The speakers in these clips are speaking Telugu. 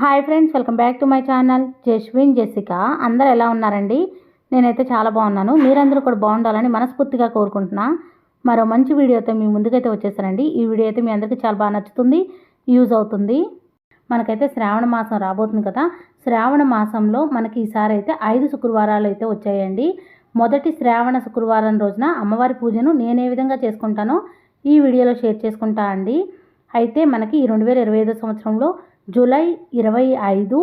Hi friends welcome back to my channel. Jaswin Jessica అందరు ఎలా ఉన్నారండి? నేనైతే చాలా బాగున్నాను. మీరందరూ కూడా బాగుండాలని మనస్ఫూర్తిగా కోరుకుంటున్నా. మరో మంచి వీడియోతో మీ ముందుకైతే వచ్చేసానండి ఈ వీడియో అయితే మీ అందరికీ చాలా బాగా నచ్చుతుంది యూజ్ అవుతుంది. మనకైతే శ్రావణ మాసం రాబోతుంది కదా. శ్రావణ మాసంలో మనకి ఈసారి అయితే ఐదు శుక్రవారాలు అయితే వచ్చాయండి. మొదటి శ్రావణ శుక్రవారం రోజున అమ్మవారి పూజను నేను ఏ విధంగా చేసుకుంటానో. ఈ వీడియోలో షేర్ చేసుకుంటా అండి. అయితే మనకి ఈ రెండు వేల ఇరవై ఐదో సంవత్సరంలో జూలై ఇరవై ఐదు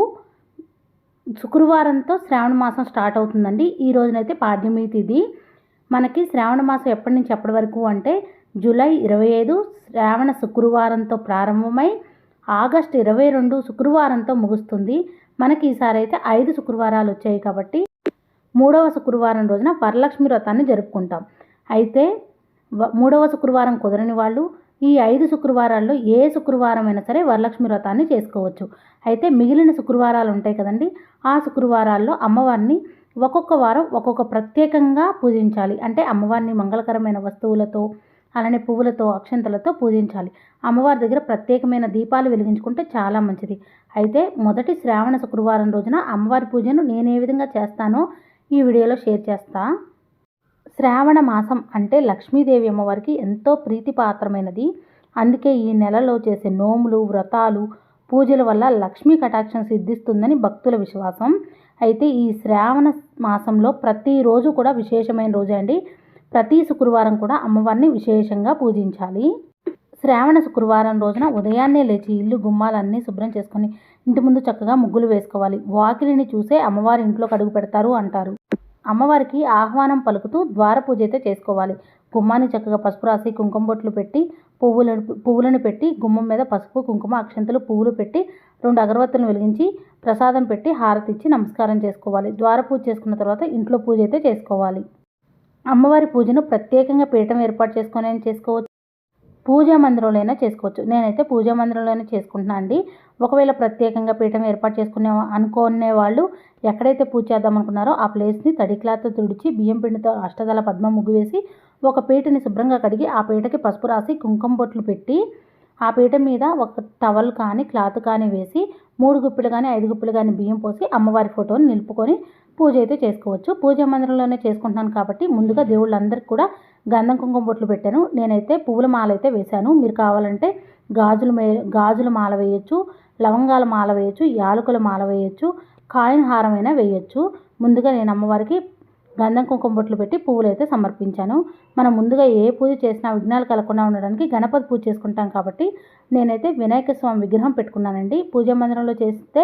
శుక్రవారంతో శ్రావణ మాసం స్టార్ట్ అవుతుందండి. ఈ రోజునైతే పాడ్యమి తిది. మనకి శ్రావణ మాసం ఎప్పటి నుంచి ఎప్పటి వరకు అంటే జూలై ఇరవై ఐదు శ్రావణ శుక్రవారంతో ప్రారంభమై ఆగస్టు ఇరవై రెండు శుక్రవారంతో ముగుస్తుంది. మనకి ఈసారి అయితే ఐదు శుక్రవారాలు వచ్చాయి కాబట్టి మూడవ శుక్రవారం రోజున వరలక్ష్మి వ్రతాన్ని జరుపుకుంటాం. అయితే మూడవ శుక్రవారం కుదరని వాళ్ళు ఈ ఐదు శుక్రవారాల్లో ఏ శుక్రవారం అయినా సరే వరలక్ష్మి వ్రతాన్ని చేసుకోవచ్చు. అయితే మిగిలిన శుక్రవారాలు ఉంటాయి కదండి. ఆ శుక్రవారాల్లో అమ్మవారిని ఒక్కొక్క వారం ఒక్కొక్క ప్రత్యేకంగా పూజించాలి. అంటే అమ్మవారిని మంగళకరమైన వస్తువులతో అలానే పువ్వులతో అక్షంతలతో పూజించాలి. అమ్మవారి దగ్గర ప్రత్యేకమైన దీపాలు వెలిగించుకుంటే చాలా మంచిది. అయితే మొదటి శ్రావణ శుక్రవారం రోజున అమ్మవారి పూజను నేను ఏ విధంగా చేస్తానో ఈ వీడియోలో షేర్ చేస్తాను శ్రావణ మాసం అంటే లక్ష్మీదేవి అమ్మవారికి ఎంతో ప్రీతిపాత్రమైనది. అందుకే ఈ నెలలో చేసే నోములు వ్రతాలు పూజల వల్ల లక్ష్మీ కటాక్షం సిద్ధిస్తుందని భక్తుల విశ్వాసం. అయితే ఈ శ్రావణ మాసంలో ప్రతిరోజు కూడా విశేషమైన రోజే అండి. ప్రతి శుక్రవారం కూడా అమ్మవారిని విశేషంగా పూజించాలి. శ్రావణ శుక్రవారం రోజున ఉదయాన్నే లేచి ఇల్లు గుమ్మాలన్నీ శుభ్రం చేసుకొని ఇంటి ముందు చక్కగా ముగ్గులు వేసుకోవాలి. వాకిలిని చూసే అమ్మవారి ఇంట్లో కడుగు పెడతారు అంటారు. అమ్మవారికి ఆహ్వానం పలుకుతూ ద్వార పూజ అయితే చేసుకోవాలి. గుమ్మాన్ని చక్కగా పసుపు రాసి కుంకుమ బొట్లు పెట్టి పువ్వులను పువ్వులను పెట్టి గుమ్మం మీద పసుపు కుంకుమ అక్షంతలు పువ్వులు పెట్టి రెండు అగరవత్తులను వెలిగించి ప్రసాదం పెట్టి హారతి ఇచ్చి నమస్కారం చేసుకోవాలి. ద్వార పూజ చేసుకున్న తర్వాత ఇంట్లో పూజ అయితే చేసుకోవాలి. అమ్మవారి పూజను ప్రత్యేకంగా పీఠం ఏర్పాటు చేసుకొని చేసుకోవచ్చు. పూజా మందిరంలోనైనా చేసుకోవచ్చు. నేనైతే పూజా మందిరంలోనే చేసుకుంటున్నాను అండి. ఒకవేళ ప్రత్యేకంగా పీఠం ఏర్పాటు చేసుకునే అనుకునే వాళ్ళు ఎక్కడైతే పూజ చేద్దాం అనుకున్నారో ఆ ప్లేస్ని తడి క్లాత్తో తుడిచి బియ్యం పిండితో అష్టదళ పద్మ ముగ్గు వేసి ఒక పీటని శుభ్రంగా కడిగి ఆ పీటకి పసుపు రాసి కుంకుమ బొట్లు పెట్టి ఆ పీట మీద ఒక టవల్ కానీ క్లాత్ కానీ వేసి మూడు గుప్పిలు కానీ ఐదు గుప్పిలు కానీ బియ్యం పోసి అమ్మవారి ఫోటోని నిలుపుకొని పూజ అయితే చేసుకోవచ్చు. పూజా మందిరంలోనే చేసుకుంటున్నాను కాబట్టి ముందుగా దేవుళ్ళందరికీ కూడా గంధం కుంకుమ బొట్లు పెట్టాను. నేనైతే పువ్వుల మాల అయితే వేశాను. మీరు కావాలంటే గాజులు మే గాజుల మాల వేయచ్చు. లవంగాల మాల వేయచ్చు యాలకుల మాల వేయచ్చు కాయిన్ హారం ముందుగా నేను అమ్మవారికి గంధం కుంకుమ బొట్లు పెట్టి పువ్వులు అయితే సమర్పించాను. మనం ముందుగా ఏ పూజ చేసినా విఘ్నాలు కలగకుండా ఉండడానికి గణపతి పూజ చేసుకుంటాం కాబట్టి నేనైతే వినాయక స్వామి విగ్రహం పెట్టుకున్నానండి. పూజా మందిరంలో చేస్తే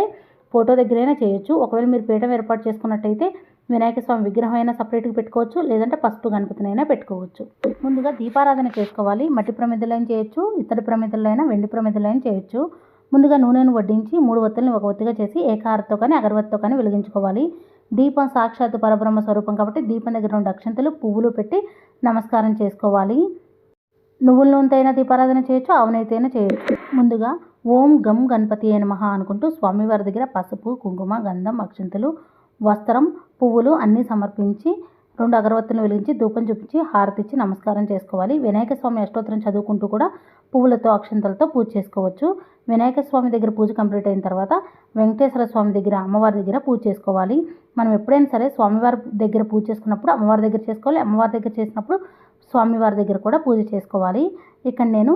ఫోటో దగ్గరైనా చేయొచ్చు. ఒకవేళ మీరు పీఠం ఏర్పాటు చేసుకున్నట్టయితే వినాయక స్వామి విగ్రహం అయినా సపరేట్గా పెట్టుకోవచ్చు లేదంటే పసుపు గణపతినైనా పెట్టుకోవచ్చు. ముందుగా దీపారాధన చేసుకోవాలి. మట్టి ప్రమిదలైన చేయొచ్చు ఇతర ప్రమిదలైనా వెండి ప్రమిదలైనా చేయొచ్చు. ముందుగా నూనెను వడ్డించి మూడు ఒత్తుల్ని ఒక ఒత్తిగా చేసి ఏకారతో కానీ అగరవత్తితో కానీ వెలిగించుకోవాలి. దీపం సాక్షాత్ పరబ్రహ్మ స్వరూపం కాబట్టి దీపం దగ్గర రెండు అక్షంతలు పువ్వులు పెట్టి నమస్కారం చేసుకోవాలి. నువ్వుల నూనెతో అయినా దీపారాధన చేయొచ్చు ఆవునైతే చేయొచ్చు. ముందుగా ఓం గం గణపతి అయిన మహా అనుకుంటూ స్వామివారి దగ్గర పసుపు కుంకుమ గంధం అక్షంతలు వస్త్రం పువ్వులు అన్నీ సమర్పించి రెండు అగరవత్తులను వెలిగించి ధూపం చూపించి హారతిచ్చి నమస్కారం చేసుకోవాలి. వినాయక స్వామి అష్టోత్తరం చదువుకుంటూ కూడా పువ్వులతో అక్షంతలతో పూజ చేసుకోవచ్చు. వినాయక స్వామి దగ్గర పూజ కంప్లీట్ అయిన తర్వాత వెంకటేశ్వర స్వామి దగ్గర అమ్మవారి దగ్గర పూజ చేసుకోవాలి. మనం ఎప్పుడైనా సరే స్వామివారి దగ్గర పూజ చేసుకున్నప్పుడు అమ్మవారి దగ్గర చేసుకోవాలి. అమ్మవారి దగ్గర చేసినప్పుడు స్వామివారి దగ్గర కూడా పూజ చేసుకోవాలి. ఇక్కడ నేను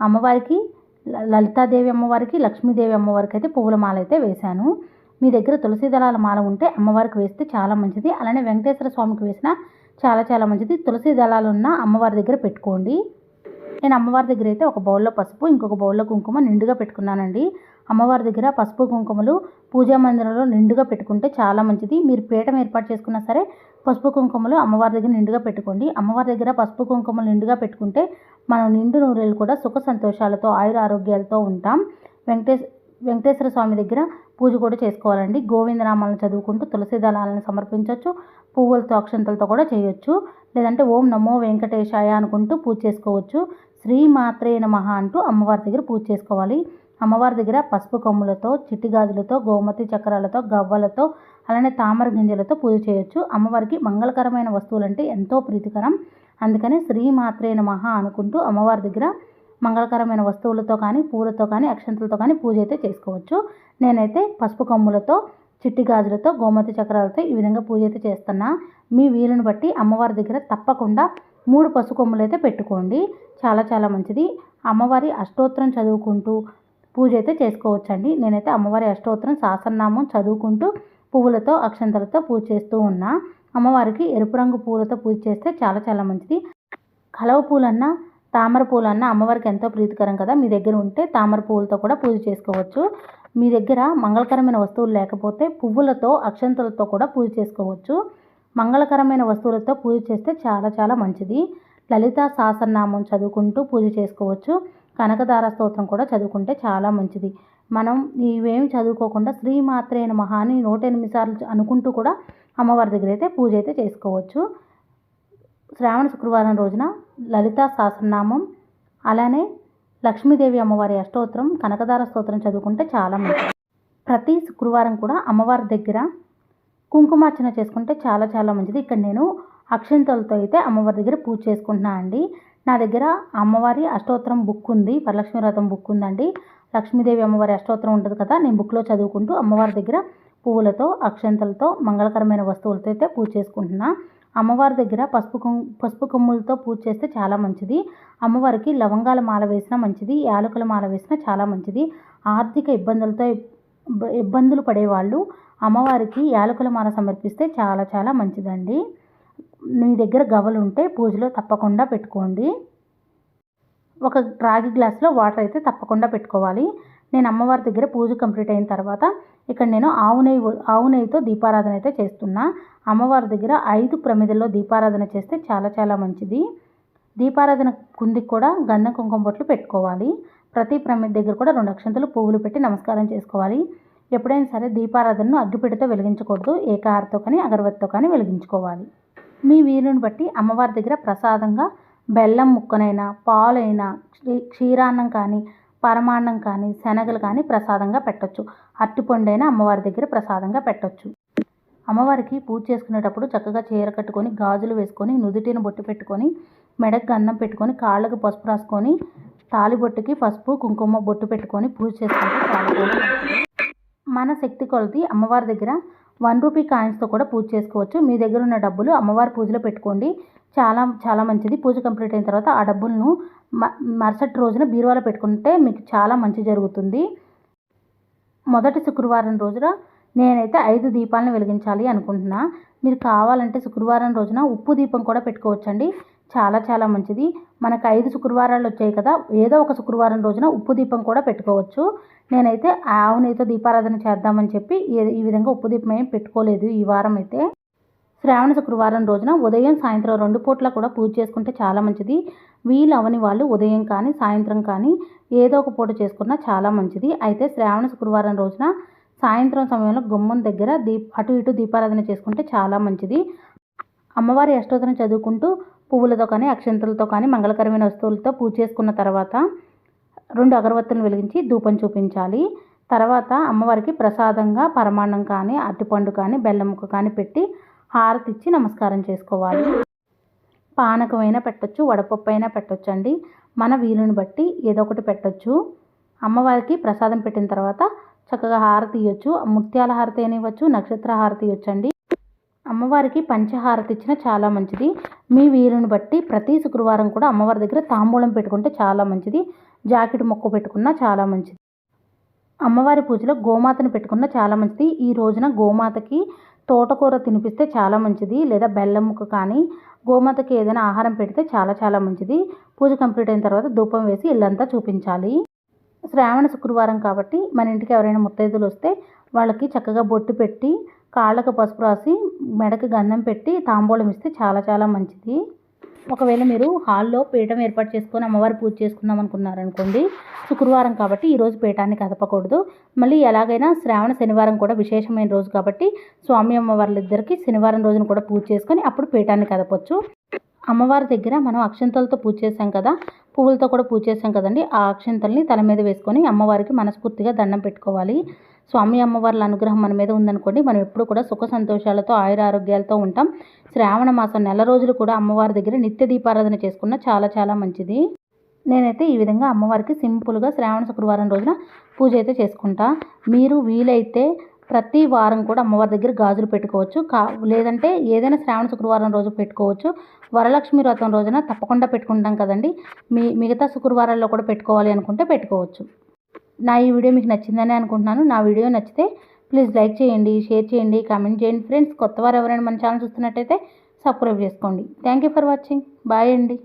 అమ్మవారికి లలితాదేవి అమ్మవారికి లక్ష్మీదేవి అమ్మవారికి అయితే పువ్వుల మాల అయితే వేశాను. మీ దగ్గర తులసి దళాల మాల ఉంటే అమ్మవారికి వేస్తే చాలా మంచిది. అలానే వెంకటేశ్వర స్వామికి వేసినా చాలా చాలా మంచిది. తులసి దళాలు ఉన్న అమ్మవారి దగ్గర పెట్టుకోండి. నేను అమ్మవారి దగ్గర అయితే ఒక బౌల్లో పసుపు ఇంకొక బౌల్లో కుంకుమ నిండుగా పెట్టుకున్నానండి. అమ్మవారి దగ్గర పసుపు కుంకుమలు పూజా మందిరంలో నిండుగా పెట్టుకుంటే చాలా మంచిది. మీరు పీఠం ఏర్పాటు చేసుకున్నా సరే పసుపు కుంకుమలు అమ్మవారి దగ్గర నిండుగా పెట్టుకోండి. అమ్మవారి దగ్గర పసుపు కుంకుమలు నిండుగా పెట్టుకుంటే మనం నిండు నూరేళ్ళు కూడా సుఖ సంతోషాలతో ఆయుర ఆరోగ్యాలతో ఉంటాం. వెంకటేశ్ వెంకటేశ్వర స్వామి దగ్గర పూజ కూడా చేసుకోవాలండి. గోవిందనామాలను చదువుకుంటూ తులసి దళాలను సమర్పించవచ్చు పువ్వులతో అక్షంతలతో కూడా చేయొచ్చు. లేదంటే ఓం నమో వెంకటేశాయ అనుకుంటూ పూజ చేసుకోవచ్చు. శ్రీ మాత్రే నమః అంటూ అమ్మవారి దగ్గర పూజ చేసుకోవాలి. అమ్మవారి దగ్గర పసుపు కొమ్ములతో చిట్టిగాజులతో గోమతి చక్రాలతో గవ్వలతో అలానే తామర గింజలతో పూజ చేయొచ్చు. అమ్మవారికి మంగళకరమైన వస్తువులంటే ఎంతో ప్రీతికరం. అందుకని శ్రీ మాత్రే నమః అనుకుంటూ అమ్మవారి దగ్గర మంగళకరమైన వస్తువులతో కానీ పూలతో కానీ అక్షంతలతో కానీ పూజ అయితే చేసుకోవచ్చు. నేనైతే పసుపు కొమ్ములతో చిట్టి గాజులతో గోమతి చక్రాలతో ఈ విధంగా పూజ అయితే చేస్తున్నా. మీ వీలుని బట్టి అమ్మవారి దగ్గర తప్పకుండా మూడు పసుపు కొమ్ములు అయితే పెట్టుకోండి. చాలా చాలా మంచిది. అమ్మవారి అష్టోత్తరం చదువుకుంటూ పూజ అయితే చేసుకోవచ్చండి. నేనైతే అమ్మవారి అష్టోత్తరం సహస్రనామం చదువుకుంటూ పువ్వులతో అక్షంతలతో పూజ చేస్తూ ఉన్నా. అమ్మవారికి ఎరుపు రంగు పూలతో పూజ చేస్తే చాలా చాలా మంచిది. కలవ పూలన్నా తామర పూలన్నా అమ్మవారికి ఎంతో ప్రీతికరం కదా. మీ దగ్గర ఉంటే తామర పువ్వులతో కూడా పూజ చేసుకోవచ్చు. మీ దగ్గర మంగళకరమైన వస్తువులు లేకపోతే పువ్వులతో అక్షంతలతో కూడా పూజ చేసుకోవచ్చు. మంగళకరమైన వస్తువులతో పూజ చేస్తే చాలా చాలా మంచిది. లలిత సహస్రనామం చదువుకుంటూ పూజ చేసుకోవచ్చు. కనకదార స్తోత్రం కూడా చదువుకుంటే చాలా మంచిది. మనం ఇవేమి చదువుకోకుండా శ్రీమాత్రైన మహాని నూట ఎనిమిది సార్లు అనుకుంటూ కూడా అమ్మవారి దగ్గర అయితే పూజ అయితే చేసుకోవచ్చు. శ్రావణ శుక్రవారం రోజున లలితా సహస్రనామం అలానే లక్ష్మీదేవి అమ్మవారి అష్టోత్తరం కనకదార స్తోత్రం చదువుకుంటే చాలా మంచిది. ప్రతి శుక్రవారం కూడా అమ్మవారి దగ్గర కుంకుమార్చన చేసుకుంటే చాలా చాలా మంచిది. ఇక్కడ నేను అక్షంతలతో అయితే అమ్మవారి దగ్గర పూజ చేసుకుంటున్నా అండి. నా దగ్గర అమ్మవారి అష్టోత్తరం బుక్ ఉంది వరలక్ష్మి వ్రతం బుక్ ఉందండి. లక్ష్మీదేవి అమ్మవారి అష్టోత్తరం ఉంటుంది కదా నేను బుక్లో చదువుకుంటూ అమ్మవారి దగ్గర పువ్వులతో అక్షంతలతో మంగళకరమైన వస్తువులతో అయితే పూజ చేసుకుంటున్నా. అమ్మవారి దగ్గర పసుపు కొమ్ పసుపు కొమ్ములతో పూజ చేస్తే చాలా మంచిది. అమ్మవారికి లవంగాల మాల వేసినా మంచిది యాలకుల మాల వేసినా చాలా మంచిది. ఆర్థిక ఇబ్బందులతో ఇబ్బందులు పడేవాళ్ళు అమ్మవారికి యాలకుల మాల సమర్పిస్తే చాలా చాలా మంచిదండి. మీ దగ్గర గవలు ఉంటే పూజలో తప్పకుండా పెట్టుకోండి. ఒక రాగి గ్లాస్లో వాటర్ అయితే తప్పకుండా పెట్టుకోవాలి. నేను అమ్మవారి దగ్గర పూజ కంప్లీట్ అయిన తర్వాత ఇక్కడ నేను ఆవు నెయ్యి ఆవు నెయ్యితో దీపారాధన అయితే చేస్తున్నా. అమ్మవారి దగ్గర ఐదు ప్రమిదల్లో దీపారాధన చేస్తే చాలా చాలా మంచిది. దీపారాధన కుందికి కూడా గంధం కుంకుమ బొట్లు పెట్టుకోవాలి. ప్రతి ప్రమిద దగ్గర కూడా రెండు అక్షంతలు పువ్వులు పెట్టి నమస్కారం చేసుకోవాలి. ఎప్పుడైనా సరే దీపారాధనను అగ్గిపెట్టెతో వెలిగించకూడదు ఏకాహారతో కానీ అగరవత్తితో కానీ వెలిగించుకోవాలి. మీ వీరుని బట్టి అమ్మవారి దగ్గర ప్రసాదంగా బెల్లం ముక్కనైనా పాలైనా క్షీ- క్షీరాన్నం కానీ పరమాన్నం కానీ శనగలు కానీ ప్రసాదంగా పెట్టొచ్చు. అరటిపండైనా అమ్మవారి దగ్గర ప్రసాదంగా పెట్టొచ్చు. అమ్మవారికి పూజ చేసుకునేటప్పుడు చక్కగా చీర కట్టుకొని గాజులు వేసుకొని నుదుటిని బొట్టు పెట్టుకొని మెడకు గంధం పెట్టుకొని కాళ్ళకు పసుపు రాసుకొని తాలిబొట్టుకి పసుపు కుంకుమ బొట్టు పెట్టుకొని పూజ చేసుకుంటే చాలా మన శక్తి కొలది అమ్మవారి దగ్గర వన్ రూపీ కాయిన్స్తో కూడా పూజ చేసుకోవచ్చు. మీ దగ్గర ఉన్న డబ్బులు అమ్మవారి పూజలో పెట్టుకోండి. చాలా చాలా మంచిది. పూజ కంప్లీట్ అయిన తర్వాత ఆ డబ్బులను మ- మరుసటి రోజున బీరువాలో పెట్టుకుంటే మీకు చాలా మంచి జరుగుతుంది. మొదటి శుక్రవారం రోజున నేనైతే ఐదు దీపాలను వెలిగించాలి అనుకుంటున్నా. మీరు కావాలంటే శుక్రవారం రోజున ఉప్పు దీపం కూడా పెట్టుకోవచ్చండి. చాలా చాలా మంచిది. మనకు ఐదు శుక్రవారాలు వచ్చాయి కదా ఏదో ఒక శుక్రవారం రోజున ఉప్పు దీపం కూడా పెట్టుకోవచ్చు. నేనైతే ఆవు నెయ్యితో దీపారాధన చేద్దామని చెప్పి ఈ విధంగా ఉప్పు దీపం ఏం పెట్టుకోలేదు ఈ వారం అయితే. శ్రావణ శుక్రవారం రోజున ఉదయం సాయంత్రం రెండు పూట్ల కూడా పూజ చేసుకుంటే చాలా మంచిది. వీలు అవని వాళ్ళు ఉదయం కానీ సాయంత్రం కానీ ఏదో ఒక పూట చేసుకున్నా చాలా మంచిది. అయితే శ్రావణ శుక్రవారం రోజున సాయంత్రం సమయంలో గుమ్మం దగ్గర దీప్ అటు ఇటు దీపారాధన చేసుకుంటే చాలా మంచిది. అమ్మవారి అష్టోత్తరం చదువుకుంటూ పువ్వులతో కానీ అక్షంతలతో కానీ మంగళకరమైన వస్తువులతో పూజ చేసుకున్న తర్వాత రెండు అగరవత్తులను వెలిగించి ధూపం చూపించాలి. తర్వాత అమ్మవారికి ప్రసాదంగా పరమాన్నం కానీ అరటిపండు కానీ బెల్లం ముక్క కానీ పెట్టి హారతి ఇచ్చి నమస్కారం చేసుకోవాలి. పానకమైనా పెట్టొచ్చు వడపప్పు అయినా పెట్టొచ్చు అండి మన వీలుని బట్టి ఏదో ఒకటి పెట్టొచ్చు. అమ్మవారికి ప్రసాదం పెట్టిన తర్వాత చక్కగా హారతి ఇవ్వచ్చు ముత్యాల హారతి అనివ్వచ్చు నక్షత్ర హారతి ఇవ్వచ్చు అండి అమ్మవారికి పంచహారతి ఇచ్చిన చాలా మంచిది. మీ వీలుని బట్టి ప్రతి శుక్రవారం కూడా అమ్మవారి దగ్గర తాంబూలం పెట్టుకుంటే చాలా మంచిది. జాకెట్ మొక్క పెట్టుకున్నా చాలా మంచిది. అమ్మవారి పూజలో గోమాతను పెట్టుకున్న చాలా మంచిది. ఈ రోజున గోమాతకి తోటకూర తినిపిస్తే చాలా మంచిది లేదా బెల్లం ముక్క కానీ గోమాతకి ఏదైనా ఆహారం పెడితే చాలా చాలా మంచిది. పూజ కంప్లీట్ అయిన తర్వాత ధూపం వేసి ఇల్లంతా చూపించాలి. శ్రావణ శుక్రవారం కాబట్టి మన ఇంటికి ఎవరైనా ముత్తైదులు వస్తే వాళ్ళకి చక్కగా బొట్టు పెట్టి కాళ్ళకు పసుపు రాసి మెడకు గంధం పెట్టి తాంబూలం ఇస్తే చాలా చాలా మంచిది. ఒకవేళ మీరు హాల్లో పీఠం ఏర్పాటు చేసుకొని అమ్మవారి పూజ చేసుకుందాం అనుకున్నారనుకోండి శుక్రవారం కాబట్టి ఈరోజు పీఠాన్ని కదపకూడదు. మళ్ళీ ఎలాగైనా శ్రావణ శనివారం కూడా విశేషమైన రోజు కాబట్టి స్వామి అమ్మవార్లిద్దరికీ శనివారం రోజున కూడా పూజ చేసుకొని అప్పుడు పీఠాన్ని కదపచ్చు. అమ్మవారి దగ్గర మనం అక్షంతలతో పూజ చేసాం కదా పువ్వులతో కూడా పూజ చేసాం కదండి ఆ అక్షంతల్ని తల మీద వేసుకొని అమ్మవారికి మనస్ఫూర్తిగా దండం పెట్టుకోవాలి. స్వామి అమ్మవార్ల అనుగ్రహం మన మీద ఉందనుకోండి మనం ఎప్పుడు కూడా సుఖ సంతోషాలతో ఆయుర ఆరోగ్యాలతో ఉంటాం. శ్రావణ మాసం నెల రోజులు కూడా అమ్మవారి దగ్గర నిత్య దీపారాధన చేసుకున్న చాలా చాలా మంచిది. నేనైతే ఈ విధంగా అమ్మవారికి సింపుల్గా శ్రావణ శుక్రవారం రోజున పూజ అయితే చేసుకుంటా. మీరు వీలైతే ప్రతి వారం కూడా అమ్మవారి దగ్గర గాజులు పెట్టుకోవచ్చు. కా లేదంటే ఏదైనా శ్రావణ శుక్రవారం రోజు పెట్టుకోవచ్చు. వరలక్ష్మి వ్రతం రోజున తప్పకుండా పెట్టుకుంటాం కదండి. మీ మిగతా శుక్రవారాల్లో కూడా పెట్టుకోవాలి అనుకుంటే పెట్టుకోవచ్చు. నా ఈ వీడియో మీకు నచ్చిందని అనుకుంటున్నాను. నా వీడియో నచ్చితే ప్లీజ్ లైక్ చేయండి షేర్ చేయండి కామెంట్ చేయండి. ఫ్రెండ్స్ కొత్త వారు ఎవరైనా మన ఛానల్ చూస్తున్నట్టయితే సబ్స్క్రైబ్ చేసుకోండి. Thank you for watching. Bye అండి.